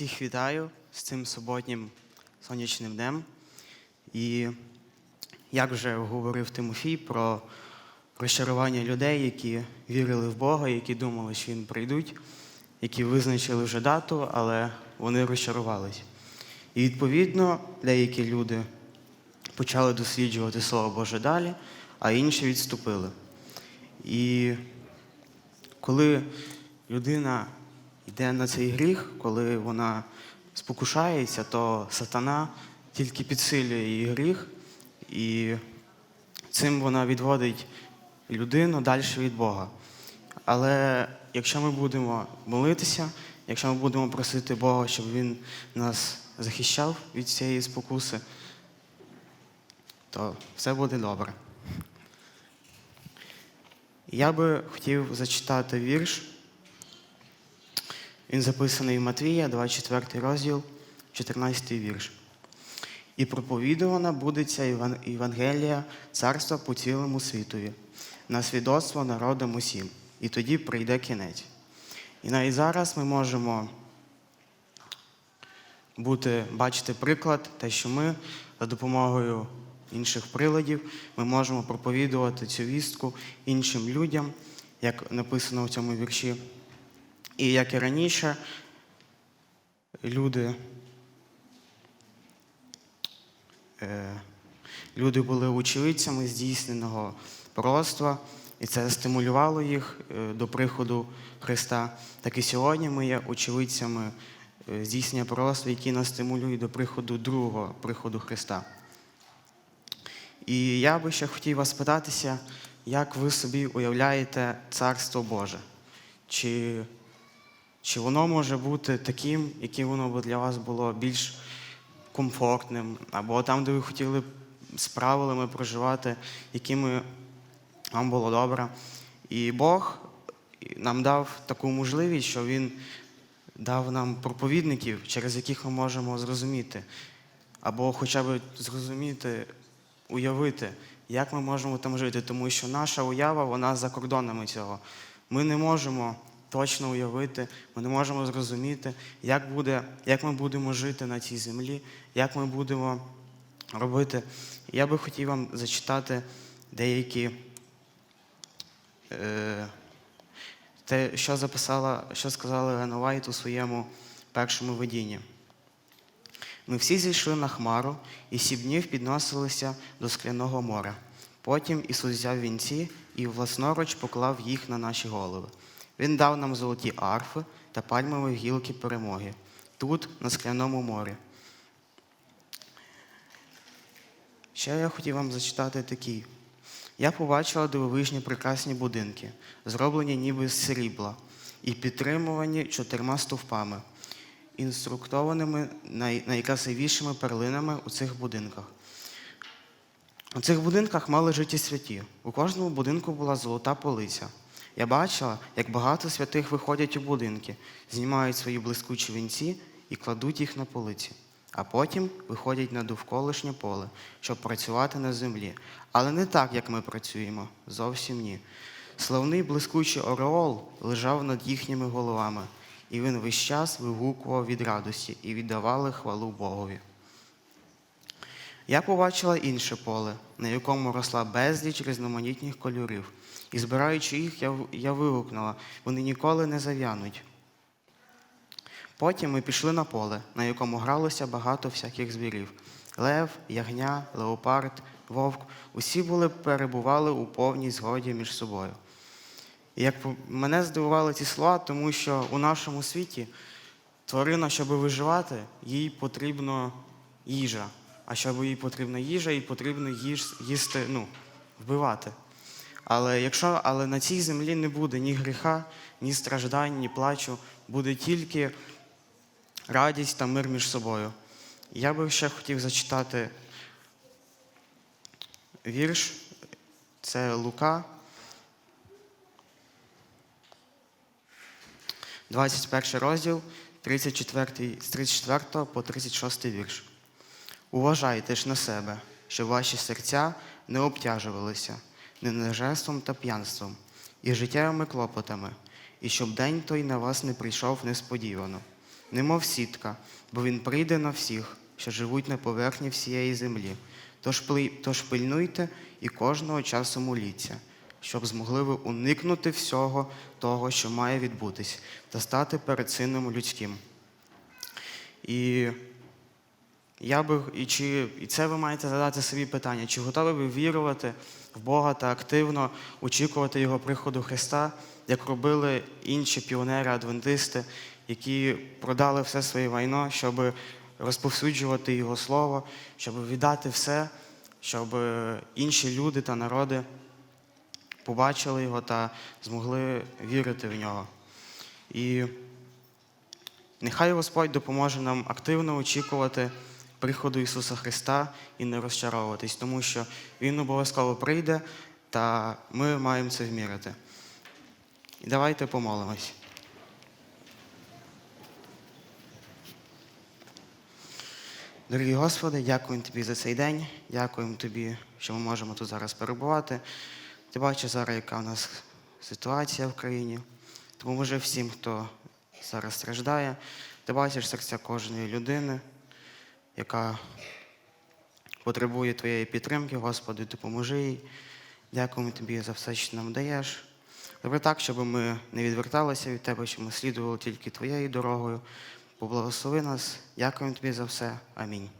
Всіх вітаю з цим суботнім сонячним днем. І як вже говорив Тимофій про розчарування людей, які вірили в Бога, які думали, що Він прийдуть, які визначили вже дату, але вони розчарувались. І відповідно деякі люди почали досліджувати Слово Боже далі, а інші відступили. І коли людина йде на цей гріх, коли вона спокушається, то сатана тільки підсилює її гріх, і цим вона відводить людину далі від Бога. Але якщо ми будемо молитися, якщо ми будемо просити Бога, щоб Він нас захищав від цієї спокуси, то все буде добре. Я би хотів зачитати вірш. Він записаний в Матвія, 24 розділ, 14 вірш. І проповідувана буде ця Євангелія царства по цілому світові, на свідоцтво народам усім, і тоді прийде кінець. І навіть зараз ми можемо бути, бачити приклад, те, що ми за допомогою інших приладів ми можемо проповідувати цю вістку іншим людям, як написано в цьому вірші. І як і раніше, люди, е, люди були очевидцями здійсненого пророцтва, і це стимулювало їх е, до приходу Христа. Так і сьогодні ми є очевидцями е, здійснення пророцтва, які нас стимулюють до приходу другого приходу Христа. І я би ще хотів вас питатися, як ви собі уявляєте Царство Боже? Чи чи воно може бути таким, яким воно б для вас було більш комфортним, або там, де ви хотіли б з правилами проживати, якими вам було добре. І Бог нам дав таку можливість, що Він дав нам проповідників, через яких ми можемо зрозуміти, або хоча б зрозуміти, уявити, як ми можемо там жити, тому що наша уява, вона за кордонами цього. Ми не можемо точно уявити, ми не можемо зрозуміти, як, буде, як ми будемо жити на цій землі, як ми будемо робити. Я би хотів вам зачитати деякі е, те, що записала, що сказала Елена Вайт у своєму першому видінні. Ми всі зійшли на хмару і сім днів підносилися до скляного моря. Потім Ісус взяв вінці і власноруч поклав їх на наші голови. Він дав нам золоті арфи та пальмові гілки перемоги тут, на скляному морі. Ще я хотів вам зачитати такі. Я побачила дивовижні прекрасні будинки, зроблені ніби з срібла, і підтримувані чотирма стовпами, інструктованими най- найкрасивішими перлинами у цих будинках. У цих будинках мали житі святі. У кожному будинку була золота полиця. Я бачила, як багато святих виходять у будинки, знімають свої блискучі вінці і кладуть їх на полиці. А потім виходять на довколишнє поле, щоб працювати на землі. Але не так, як ми працюємо, зовсім ні. Славний блискучий ореол лежав над їхніми головами, і він весь час вигукував від радості і віддавали хвалу Богові. Я побачила інше поле, на якому росла безліч різноманітних кольорів, і збираючи їх, я, я вигукнула, вони ніколи не зав'януть. Потім ми пішли на поле, на якому гралося багато всяких звірів: лев, ягня, леопард, вовк. Усі були перебували у повній згоді між собою. І як мене здивували ці слова, тому що у нашому світі тварина, щоб виживати, їй потрібна їжа. А щоб їй потрібна їжа, їй потрібно їж, їсти, ну, вбивати. Але якщо але на цій землі не буде ні гріха, ні страждань, ні плачу, буде тільки радість та мир між собою. Я би ще хотів зачитати вірш. Це Лука, 21 розділ, 34, з 34 по 36 вірш. Уважайте ж на себе, щоб ваші серця не обтяжувалися ненажерством та п'янством і життєвими клопотами, і щоб день той на вас не прийшов несподівано. немов сітка, бо він прийде на всіх, що живуть на поверхні всієї землі. Тож, тож пильнуйте і кожного часу моліться, щоб змогли ви уникнути всього того, що має відбутись, та стати перед сином людським. І я би і чи і це ви маєте задати собі питання, чи готові ви вірувати в Бога та активно очікувати Його приходу Христа, як робили інші піонери-адвентисти, які продали все своє майно, щоб розповсюджувати Його Слово, щоб віддати все, щоб інші люди та народи побачили його та змогли вірити в нього. І Нехай Господь допоможе нам активно очікувати приходу Ісуса Христа і не розчаровуватись, тому що Він обов'язково прийде, та ми маємо це вмірити. І давайте помолимось. Дорогий Господи, дякуємо Тобі за цей день. Дякуємо Тобі, що ми можемо тут зараз перебувати. Ти бачиш зараз, яка в нас ситуація в країні. Допоможи всім, хто зараз страждає. Ти бачиш серця кожної людини, яка потребує Твоєї підтримки, Господи, допоможи їй. Дякуємо Тобі за все, що нам даєш. Добре так, щоб ми не відверталися від Тебе, щоб ми слідували тільки Твоєю дорогою. Поблагослови нас. Дякуємо Тобі за все. Амінь.